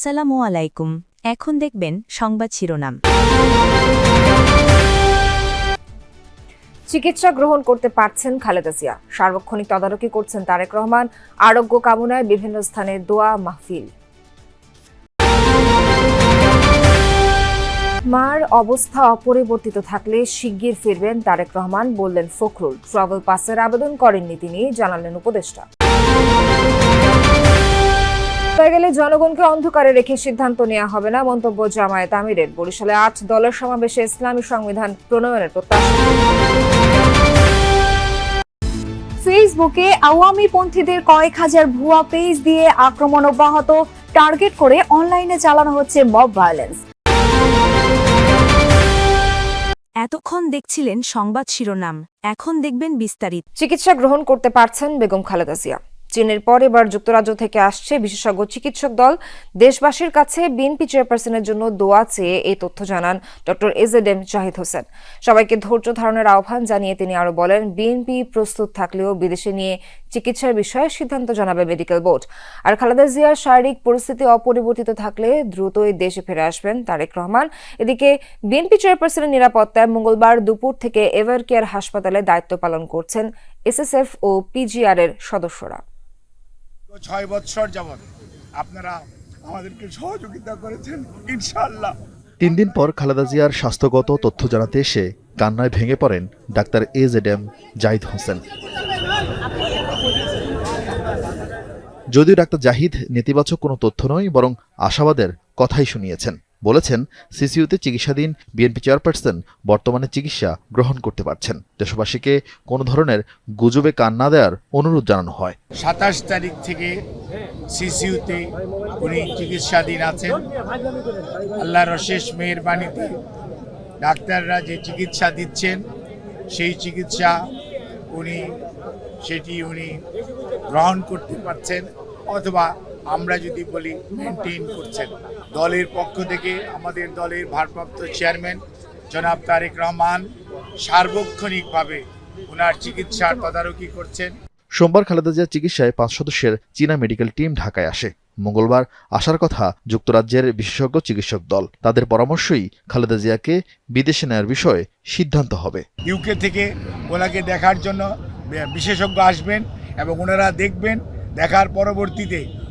আসসালামু আলাইকুম। এখন দেখবেন সংবাদ শিরোনাম। চিকিৎসা গ্রহণ করতে পারছেন খালেদা জিয়া। সার্বক্ষণিক তদারকি করছেন তারেক রহমান। আরোগ্য কামনায় বিভিন্ন স্থানে দোয়া মাহফিল। মার অবস্থা অপরিবর্তিত থাকলে শিগগির ফিরবেন তারেক রহমান, বললেন ফখরুল। ট্রাভেল পাসের আবেদন করেননি তিনি, জানালেন উপদেষ্টা। গেলে জনগণকে অন্ধকারে রেখে সিদ্ধান্ত নেওয়া হবে না মন্তব্য জামায়াত আমিরের। বরিশালে আট দলের সমাবেশে ইসলামী সংবিধান প্রণয়নের প্রত্যাশা। ফেসবুকে আওয়ামী পন্থীদের কয়েক হাজার ভুয়া পেজ দিয়ে আক্রমণ অব্যাহত টার্গেট করে অনলাইনে চালানো হচ্ছে মব ভায়োলেন্স। এতক্ষণ দেখছিলেন সংবাদ শিরোনাম এখন দেখবেন বিস্তারিত। চিকিৎসা গ্রহণ করতে পারছেন বেগম খালেদা জিয়া। চীনের পর এবার যুক্তরাজ্য থেকে আসছে বিশেষজ্ঞ চিকিৎসক দল। দেশবাসীর কাছে বিএনপি চেয়ারপারসনের জন্য দোয়া চেয়ে এই তথ্য জানান doctor A Z M Zahid Hossain. সবাইকে ধৈর্য ধারণের আহ্বান জানিয়ে তিনি আরও বলেন, বিএনপি প্রস্তুত থাকলেও বিদেশে নিয়ে চিকিৎসার বিষয়ে সিদ্ধান্ত জানাবে মেডিকেল বোর্ড। আর খালেদা জিয়ার শারীরিক পরিস্থিতি অপরিবর্তিত থাকলে দ্রুতই দেশে ফিরে আসবেন তারেক রহমান। এদিকে বিএনপি চেয়ারপারসনের নিরাপত্তায় মঙ্গলবার দুপুর থেকে এভার কেয়ার হাসপাতালে দায়িত্ব পালন করছেন এসএসএফ ও পিজিআর এর সদস্যরা। ছয় বৎসর যাবৎ আপনারা আমাদেরকে সহযোগিতা করেছেন, ইনশাআল্লাহ। তিন দিন পর খালেদা জিয়ার স্বাস্থ্যগত তথ্য জানাতে এসে কান্নায় ভেঙে পড়েন doctor A Z M Zahid Hossain. যদিও ডাক্তার জাহিদ নেতিবাচক কোনো তথ্য নয়, বরং আশাবাদের কথাই শুনিয়েছেন। বলেছেন সিসিইউতে চিকিৎসাধীন বিএনপি চেয়ারপারসন বর্তমানে চিকিৎসা গ্রহণ করতে পারছেন। দেশবাসীকে কোনো ধরনের গুজবে কান না দেওয়ার অনুরোধ জানানো হয়। সাতাশ তারিখ থেকে সিসিউতে উনি চিকিৎসাধীন আছেন। আল্লাহর অশেষ মেহরবানিতে ডাক্তাররা যে চিকিৎসা দিচ্ছেন, সেই চিকিৎসা উনি, সেটি উনি গ্রহণ করতে পারছেন অথবা আমরা যদি বলি মেনটেন করছেন। দলের পক্ষ থেকে আমাদের দলের ভারপ্রাপ্ত চেয়ারম্যান জনাব তারেক রহমান সার্বক্ষণিকভাবে ওনার চিকিৎসার তদারকি করছেন। সোমবার খালেদা জিয়ার চিকিৎসায় পাঁচ সদস্যের চীনা মেডিকেল টিম ঢাকায় আসে। মঙ্গলবার আসার কথা যুক্তরাজ্যের বিশেষজ্ঞ চিকিৎসক দল। তাদের পরামর্শই খালেদা জিয়াকে বিদেশে নেওয়ার বিষয়ে সিদ্ধান্ত হবে। ইউকে থেকে ওনাকে দেখার জন্য বিশেষজ্ঞ আসবেন এবং ওনারা দেখবেন দেখার পরবর্তীতে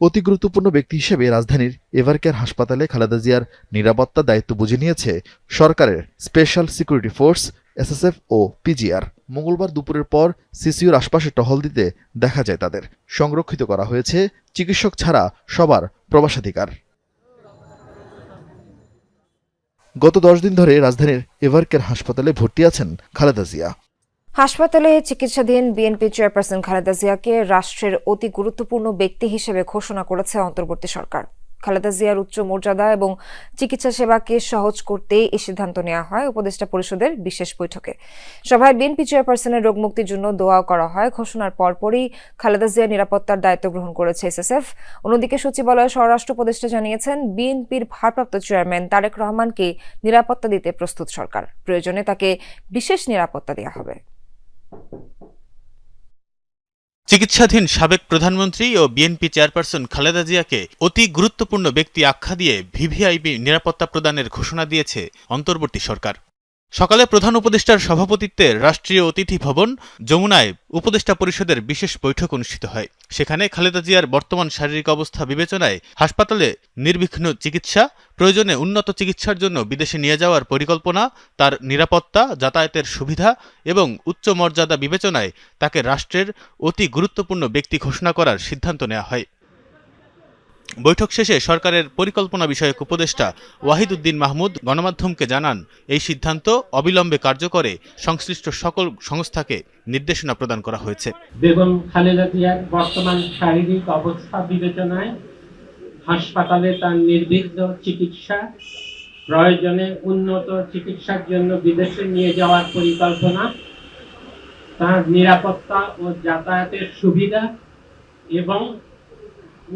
অতি গুরুত্বপূর্ণ ব্যক্তি হিসেবে রাজধানীর এভারকেয়ার হাসপাতালে খালেদা জিয়ার নিরাপত্তা দায়িত্ব বুঝে নিয়েছে সরকারের স্পেশাল সিকিউরিটি ফোর্স, এসএসএফ ও পিজিআর মঙ্গলবার দুপুরের পর সিসিউর আশপাশে টহল দিতে দেখা যায় তাদের। সংরক্ষিত করা হয়েছে, চিকিৎসক ছাড়া সবার প্রবাসাধিকার। গত দশ দিন ধরে রাজধানীর এভারকেয়ার হাসপাতালে ভর্তি আছেন খালেদা জিয়া। হাসপাতালে চিকিৎসাধীন বিএনপি চেয়ারপারসন খালেদা জিয়াকে রাষ্ট্রের অতি গুরুত্বপূর্ণ ব্যক্তি হিসেবে ঘোষণা করেছে অন্তর্বর্তী সরকার। খালেদা জিয়ার উচ্চ মর্যাদা এবং চিকিৎসা সেবাকে সহজ করতে এই সিদ্ধান্ত নেওয়া হয় উপদেষ্টা পরিষদের বিশেষ বৈঠকে। সভায় বিএনপি চেয়ারপারসনের রোগমুক্তির জন্য দোয়াও করা হয়। ঘোষণার পরপরই খালেদা জিয়ার নিরাপত্তার দায়িত্ব গ্রহণ করেছে এসএসএফ। অন্যদিকে সচিবালয়ের স্বরাষ্ট্র উপদেষ্টা জানিয়েছেন, বিএনপির ভারপ্রাপ্ত চেয়ারম্যান তারেক রহমানকে নিরাপত্তা দিতে প্রস্তুত সরকার। প্রয়োজনে তাকে বিশেষ নিরাপত্তা দেওয়া হবে। চিকিৎসাধীন সাবেক প্রধানমন্ত্রী ও বিএনপি চেয়ারপারসন খালেদা জিয়াকে অতি গুরুত্বপূর্ণ ব্যক্তি আখ্যা দিয়ে ভিভিআইপি নিরাপত্তা প্রদানের ঘোষণা দিয়েছে অন্তর্বর্তী সরকার। সকালে প্রধান উপদেষ্টার সভাপতিত্বে রাষ্ট্রীয় অতিথি ভবন, যমুনায় উপদেষ্টা পরিষদের বিশেষ বৈঠক অনুষ্ঠিত হয়। সেখানে খালেদা জিয়ার বর্তমান শারীরিক অবস্থা বিবেচনায় হাসপাতালে নির্বিঘ্ন চিকিৎসা, প্রয়োজনে উন্নত চিকিৎসার জন্য বিদেশে নিয়ে যাওয়ার পরিকল্পনা, তার নিরাপত্তা, যাতায়াতের সুবিধা এবং উচ্চ মর্যাদা বিবেচনায় তাকে রাষ্ট্রের অতি গুরুত্বপূর্ণ ব্যক্তি ঘোষণা করার সিদ্ধান্ত নেওয়া হয়। বৈঠক শেষে সরকারের পরিকল্পনা বিষয়ক উপদেষ্টা ওয়াহিদ উদ্দিন মাহমুদ গণমাধ্যমকে জানান, এই সিদ্ধান্ত অবিলম্বে কার্যকরে সংশ্লিষ্ট সকল সংস্থাকে নির্দেশনা প্রদান করা হয়েছে। বেগম খালেদা জিয়ার বর্তমান শারীরিক অবস্থা বিবেচনায় হাসপাতালে তার নির্বিঘ্ন চিকিৎসা, প্রয়োজনে উন্নত চিকিৎসার জন্য বিদেশে নিয়ে যাওয়ার পরিকল্পনা, তার নিরাপত্তা ও যাতায়াতের সুবিধা এবং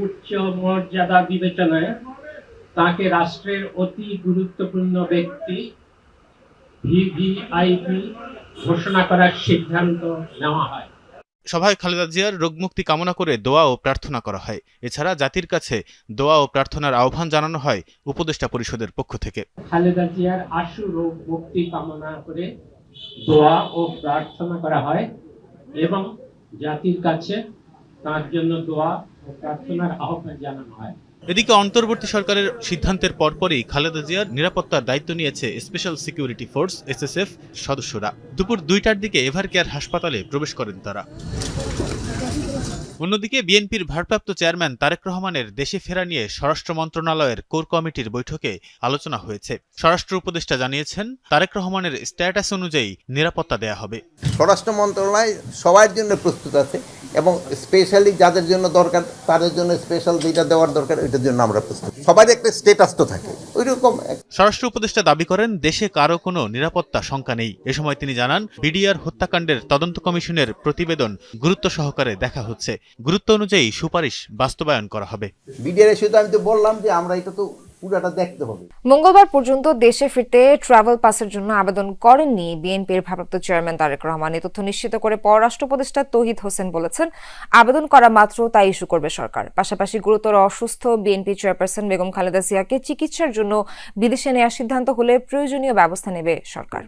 উচ্চ মর্যাদা বিবেচনায় তাকে রাষ্ট্রের অতি গুরুত্বপূর্ণ ব্যক্তি ভিভিআইপি ঘোষণা করার সিদ্ধান্ত নেওয়া হয়। সভায় খালেদা জিয়ার রোগমুক্তি কামনা করে দোয়া ও প্রার্থনা করা হয়। এছাড়া জাতির কাছে দোয়া ও প্রার্থনার আহ্বান জানানো হয় উপদেষ্টা পরিষদের পক্ষ থেকে। খালেদা জিয়ার আশু রোগ মুক্তি কামনা করে দোয়া ও প্রার্থনা করা হয় এবং জাতির কাছে তার জন্য দোয়া ও প্রার্থনার আহ্বান জানানো হয়। এদিকে অন্তর্বর্তী সরকারের সিদ্ধান্তের পরপরই খালেদা জিয়ার নিরাপত্তার দায়িত্ব নিয়েছে স্পেশাল সিকিউরিটি ফোর্স এসএসএফ সদস্যরা। দুপুর দুইটার দিকে এভার কেয়ার হাসপাতালে প্রবেশ করেন তারা। অন্যদিকে বিএনপির ভারপ্রাপ্ত চেয়ারম্যান তারেক রহমানের দেশে ফেরা নিয়ে স্বরাষ্ট্র মন্ত্রণালয়ের কোর কমিটির বৈঠকে আলোচনা হয়েছে। স্বরাষ্ট্র উপদেষ্টা জানিয়েছেন তারেক রহমানের স্ট্যাটাস অনুযায়ী নিরাপত্তা দেয়া হবে। স্বরাষ্ট্র মন্ত্রণালয় সবার জন্য প্রস্তুত আছে। এবং স্পেশালি যাদের জন্য দরকার তাদের জন্য স্পেশাল যেটা দেওয়ার দরকার ওইটার জন্য আমরা প্রস্তুত। সবার একটা স্টেটাস তো থাকে। ওই রকম স্বরাষ্ট্র উপদেষ্টা দাবি করেন দেশে কারও কোনো নিরাপত্তা শঙ্কা নেই। এ সময় তিনি জানান বিডিআর হত্যাকাণ্ডের তদন্ত কমিশনের প্রতিবেদন গুরুত্ব সহকারে দেখা হচ্ছে। গুরুত্ব অনুযায়ী সুপারিশ বাস্তবায়ন করা হবে। বিডিআর শুধু আমি তো বললাম যে আমরা এটা তো দেখতে হবে। মঙ্গলবার পর্যন্ত দেশে ফিরতে ট্রাভেল পাসের জন্য আবেদন করেননি বিএনপির ভারপ্রাপ্ত চেয়ারম্যান তারেক রহমান। এ তথ্য নিশ্চিত করে পররাষ্ট্র উপদেষ্টা তহিদ হোসেন বলেছেন, আবেদন করা মাত্র তাই ইস্যু করবে সরকার। পাশাপাশি গুরুতর অসুস্থ বিএনপি চেয়ারপারসন বেগম খালেদা জিয়াকে চিকিৎসার জন্য বিদেশে নেওয়ার সিদ্ধান্ত হলে প্রয়োজনীয় ব্যবস্থা নেবে সরকার।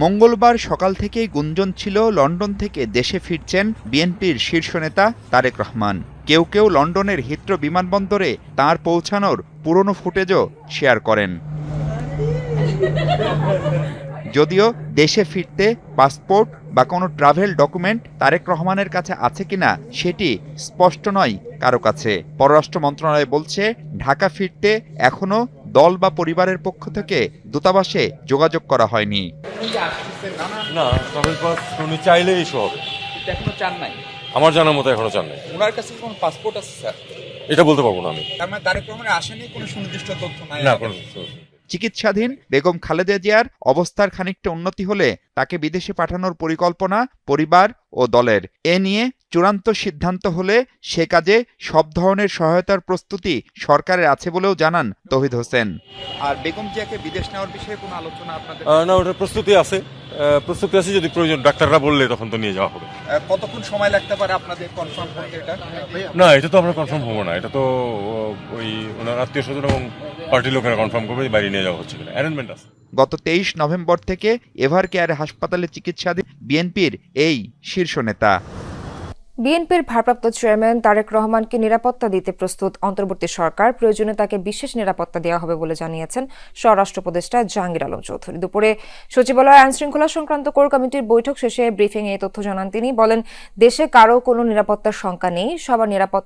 মঙ্গলবার সকাল থেকেই গুঞ্জন ছিল লন্ডন থেকে দেশে ফিরছেন বিএনপির শীর্ষ নেতা তারেক রহমান। কেউ কেউ লন্ডনের হিথ্রো বিমানবন্দরে তার পৌঁছানোর পুরনো ফুটেজও শেয়ার করেন। যদিও দেশে ফিরতে পাসপোর্ট বা কোনো ট্রাভেল ডকুমেন্ট তারেক রহমানের কাছে আছে কিনা সেটি স্পষ্ট নয় কারও কাছে। পররাষ্ট্র মন্ত্রণালয় বলছে, ঢাকা ফিরতে এখনও দল বা পরিবারের পক্ষ থেকে দূতাবাসে যোগাযোগ করা হয়নি। না উনি চাইলেই ইস্যু হবে এখনও চান নাই? আমার জানার মতো এখনও চান নাই। ওনার কাছে কোনো পাসপোর্ট আছে স্যার? এটা বলতে পারব না আমি। তার মানে তারেক রহমানের আসেনি কোনো সুনির্দিষ্ট তথ্য নাই না কোনো চিকিৎসাধীন বেগম খালেদা জিয়ার অবস্থার খানিকটা উন্নতি হলে তাকে বিদেশে পাঠানোর পরিকল্পনা পরিবার ও দলের। এ নিয়ে চূড়ান্ত সিদ্ধান্ত হলে সে কাজে সব ধরনের সহায়তার প্রস্তুতি সরকারের আছে বলেও জানান তহিদ হোসেন। আর বেগম জিয়াকে বিদেশ নেওয়ার বিষয়ে কোনো আলোচনা আপনাদের? না ওটার প্রস্তুতি আছে। প্রস্তুতি আছে যদি প্রয়োজন ডাক্তাররা বললে তখন তো নিয়ে যাওয়া হবে। কতক্ষণ সময় লাগতে পারে আপনাদের কনফার্ম করতে এটা? না এটা তো আমরা কনফার্ম হব না। এটা তো ওই ওনার আত্মীয় স্বজন এবং পার্টির লোকেরা কনফার্ম করবে বাইরে নিয়ে যাওয়া হচ্ছে কিনা। অ্যারেঞ্জমেন্ট আছে। গত তেইশ নভেম্বর থেকে এভার কেয়ার হাসপাতালে চিকিৎসাধীন বিএনপির এই শীর্ষ নেতা। বিএনপির ভারপ্রাপ্ত চেয়ারম্যান তারেক রহমানকে নিরাপত্তা দিতে প্রস্তুত অন্তর্বর্তী সরকার, প্রয়োজনে তাকে বিশেষ নিরাপত্তা দেওয়া হবে বলে জানিয়েছেন স্বরাষ্ট্র উপদেষ্টা জাহাঙ্গীর আলম চৌধুরী। দুপুরে সচিবালয় আইন শৃঙ্খলা সংক্রান্ত কোর কমিটির বৈঠক শেষে ব্রিফিং এই তথ্য জানান তিনি। বলেন, দেশে কারও কোনো নিরাপত্তার শঙ্কা নেই, সবার নিরাপত্তা